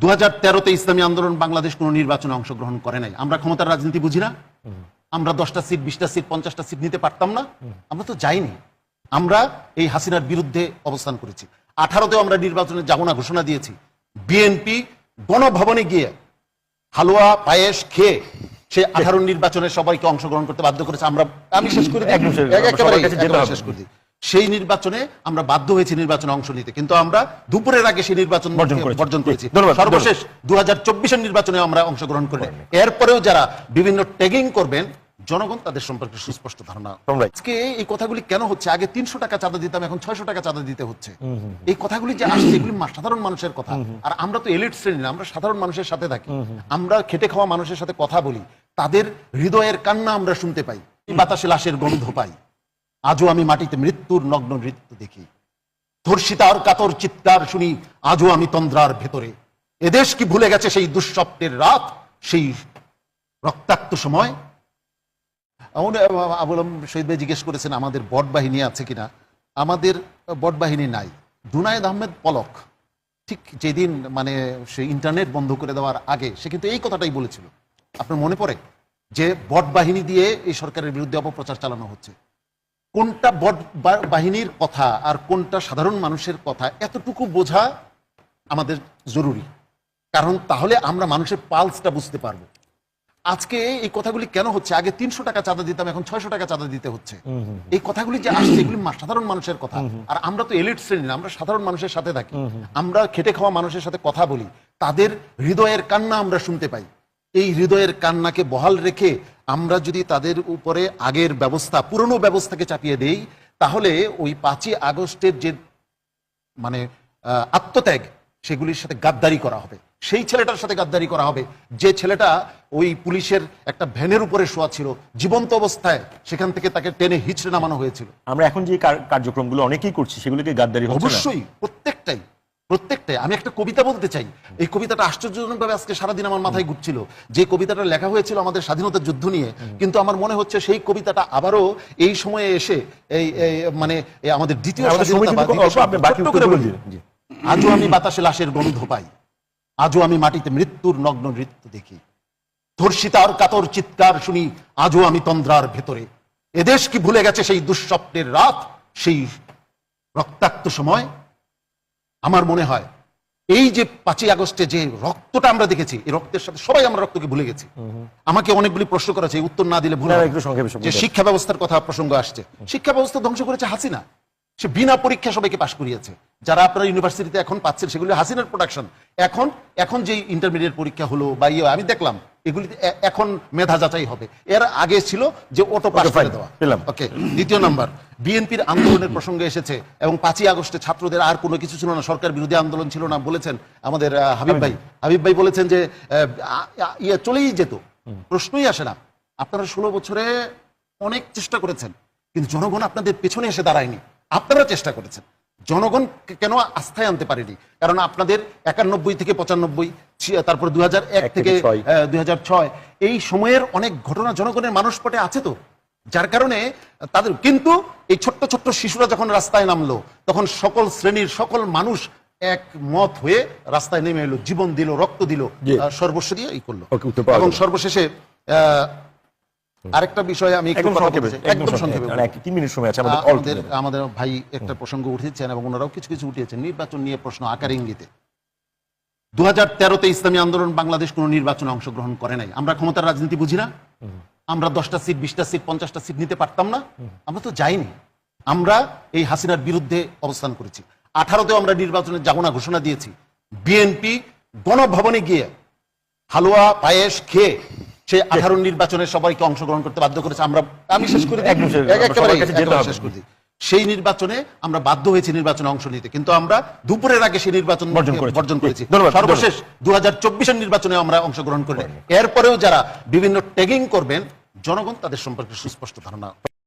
দু হাজার তেরোতে ইসলামী আন্দোলন বাংলাদেশ কোনো নির্বাচনে অংশগ্রহণ করে নাই। আমরা ক্ষমতার রাজনীতি বুঝি না। আমরা দশটা সিট বিশটা সিট পঞ্চাশটা সিট নিতে পারতাম না। আমরা তো যাইনি। আমরা এই হাসিনার বিরুদ্ধে অবস্থান করেছি। আঠারোতেও আমরা নির্বাচনে যাব না ঘোষণা দিয়েছি। বিএনপি গণভবনে গিয়ে হালুয়া পায়েস খেয়ে সে আঠারো নির্বাচনে সবাইকে অংশগ্রহণ করতে বাধ্য করেছে। আমরা আমি শেষ করে দিই। একেবারে-। শেষ করে দিই। সেই নির্বাচনে আমরা বাধ্য হয়েছি নির্বাচনে অংশ নিতে। কিন্তু আমরা দুপুরের আগে সেই নির্বাচন বর্জন করেছি। সর্বশেষ দু হাজার নির্বাচনে আমরা অংশগ্রহণ করি এরপরেও যারা বিভিন্ন ট্যাগিং করবেন জনগণ তাদের সম্পর্কে সুস্পষ্ট ধারণা। আজকে এই কথাগুলি কেন হচ্ছে? আগে তিনশো টাকা চাঁদা দিতাম এখন ছয়শো টাকা চাঁদা দিতে হচ্ছে। এই কথাগুলি যে আসছে এগুলি সাধারণ মানুষের কথা। আর আমরা তো এলিট শ্রেণি না আমরা সাধারণ মানুষের সাথে থাকি। আমরা খেটে খাওয়া মানুষের সাথে কথা বলি। তাদের হৃদয়ের কান্না আমরা শুনতে পাই। বাতাসে লাশের গন্ধ পাই। আজও আমি মাটিতে মৃত্যুর নগ্ন নৃত্য দেখি। ধর্ষিতার কাতর চিৎকার শুনি, আজও আমি তন্দ্রার ভেতরে। এদেশ কি ভুলে গেছে সেই দুঃস্বপ্নের রাত, সেই রক্তাক্ত সময়? আবুলম শহীদ ভাই জিজ্ঞেস করেছেন, আমাদের বট বাহিনী আছে কিনা? আমাদের বট বাহিনী নাই। দুনায়দ আহমেদ পলক। ঠিক যেদিন মানে সে ইন্টারনেট বন্ধ করে দেওয়ার আগে, সে কিন্তু এই কথাটাই বলেছিল। আপনার মনে পড়ে? যে বট বাহিনী দিয়ে এই সরকারের বিরুদ্ধে অপপ্রচার চালানো হচ্ছে। কোনটা বট বাহিনীর কথা আর কোনটা সাধারণ মানুষের কথা এতটুকু বোঝা আমাদের জরুরি। কারণ তাহলে আমরা মানুষের পালসটা বুঝতে পারব। আজকে এই কথাগুলি কেন হচ্ছে? আগে তিনশো টাকা চাঁদা দিতাম এখন ছয়শো টাকা চাঁদা দিতে হচ্ছে। এই কথাগুলি যে আসছে এগুলি সাধারণ মানুষের কথা। আর আমরা তো এলিট শ্রেণি না আমরা সাধারণ মানুষের সাথে থাকি। আমরা খেটে খাওয়া মানুষের সাথে কথা বলি। তাদের হৃদয়ের কান্না আমরা শুনতে পাই। এই হৃদয়ের কান্নাকে বহাল রেখে আমরা যদি তাদের উপরে আগের ব্যবস্থা পুরনো ব্যবস্থাকে চাপিয়ে দেই তাহলে ওই পাঁচই আগস্টের যে মানে আত্মত্যাগ সেগুলির সাথে গাদ্দারি করা হবে। সেই ছেলেটার সাথে গাদ্দারি করা হবে। যে ছেলেটা ওই পুলিশের একটা ভ্যানের উপরে শোয়া ছিল জীবন্ত অবস্থায় সেখান থেকে তাকে টেনে হিচড়ে নামানো হয়েছিল। আমরা এখন যে কার- কার্যক্রমগুলো অনেকেই করছি সেগুলোকে গাদ্দারি অবশ্যই প্রত্যেকটাই। প্রত্যেকটাই। আমি একটা কবিতা বলতে চাই। এই কবিতাটা আশ্চর্যজনকভাবে আজকে সারাদিন আমার মাথায় ঘুরছিল। যে কবিতাটা লেখা হয়েছিল আমাদের স্বাধীনতার যুদ্ধ নিয়ে কিন্তু আমার মনে হচ্ছে সেই কবিতাটা আবারও এই সময়ে এসে এই মানে আমাদের দ্বিতীয়। আজও আমি বাতাসে লাশের গন্ধ পাই। আজও আমি মাটিতে মৃত্যুর নগ্ন নৃত্য দেখি। ধর্ষিতার কাতর চিৎকার শুনি আজও আমি তন্দ্রার ভেতরে। এদেশ কি ভুলে গেছে সেই দুঃস্বপ্নের রাত সেই রক্তাক্ত সময়? আমার মনে হয় এই যে পাঁচই আগস্টে যে রক্তটা আমরা দেখেছি এই রক্তের সাথে সবাই আমরা রক্তকে ভুলে গেছি। আমাকে অনেকগুলি প্রশ্ন করেছে এই উত্তর না দিলে ভুল যে শিক্ষা ব্যবস্থার কথা প্রসঙ্গ আসছে। শিক্ষা ব্যবস্থা ধ্বংস করেছে হাসিনা। সে বিনা পরীক্ষা সবাইকে পাশ করিয়েছে। যারা আপনারা ইউনিভার্সিটিতে এখন পাচ্ছেন সেগুলি হাসিনার প্রোডাকশন এখন এখন যে ইন্টারমিডিয়েট পরীক্ষা হলো বা ইয়ে আমি দেখলাম এগুলি এখন মেধা যাচাই হবে। এর আগে ছিল যে অটো পাস করে দেওয়া। ওকে দ্বিতীয় নাম্বার বিএনপির আন্দোলনের প্রসঙ্গে এসেছে এবং পাঁচই আগস্টে ছাত্রদের আর কোনো কিছু ছিল না সরকার বিরোধী আন্দোলন ছিল না বলেছেন আমাদের হাবিব ভাই। হাবিব। ভাই বলেছেন যে ইয়ে চলেই যেত প্রশ্নই আসে না। আপনারা ষোলো বছরে অনেক চেষ্টা করেছেন কিন্তু জনগণ আপনাদের পেছনে এসে দাঁড়ায়নি। আপনারা চেষ্টা করেছেন। জনগণ কেন আস্থায় আনতে পারেনি? কারণ আপনাদের একানব্বই থেকে পঁচানব্বই তারপর এক থেকে দুই এই সময়ের অনেক ঘটনা জনগণের মানসপটে আছে তো? যার কারণে তাদের কিন্তু এই ছোট্ট ছোট্ট শিশুরা যখন রাস্তায় নামলো তখন সকল শ্রেণির সকল মানুষ এক মত হয়ে রাস্তায় নেমে এলো জীবন দিল রক্ত দিল। সর্বস্ব দিয়ে এই করল। এবং সর্বশেষে আহ, আরেকটা বিষয়ে আমি একটু কথা সংক্ষেপে বলতে চাই। একদম সংক্ষেপে এক- তিন মিনিট সময় আছে আমাদের আমাদের আমাদের ভাই একটা প্রসঙ্গ উঠেছেন এবং ওনারাও কিছু কিছু উঠিয়েছেন। নির্বাচন নিয়ে প্রশ্ন আকার ইঙ্গিতে। দু হাজার তেরোতে ইসলামী আন্দোলন বাংলাদেশ কোনো নির্বাচনে অংশগ্রহণ করে নাই। আমরা ক্ষমতার রাজনীতি বুঝি না। আমরা দশটা সিট বিশটা সিট পঞ্চাশটা সিট নিতে পারতাম না। আমরা তো যাইনি। আমরা এই হাসিনার বিরুদ্ধে অবস্থান করেছি। আঠারোতেও আমরা নির্বাচনের যাব না ঘোষণা দিয়েছি। বিএনপি গণভবনে গিয়ে হালুয়া পায়েস খেয়ে সে আঠারো নির্বাচনে সবাইকে অংশগ্রহণ করতে বাধ্য করেছে। আমরা আমি শেষ করে। শেষ করি সেই নির্বাচনে আমরা বাধ্য হয়েছি নির্বাচনে অংশ নিতে। কিন্তু আমরা দুপুরের আগে সেই নির্বাচন বর্জন করেছি। বর্জন করেছি। সর্বশেষ দু হাজার চব্বিশের নির্বাচনে আমরা অংশগ্রহণ করি এরপরেও যারা বিভিন্ন ট্যাগিং করবেন জনগণ তাদের সম্পর্কে সুস্পষ্ট ধারণা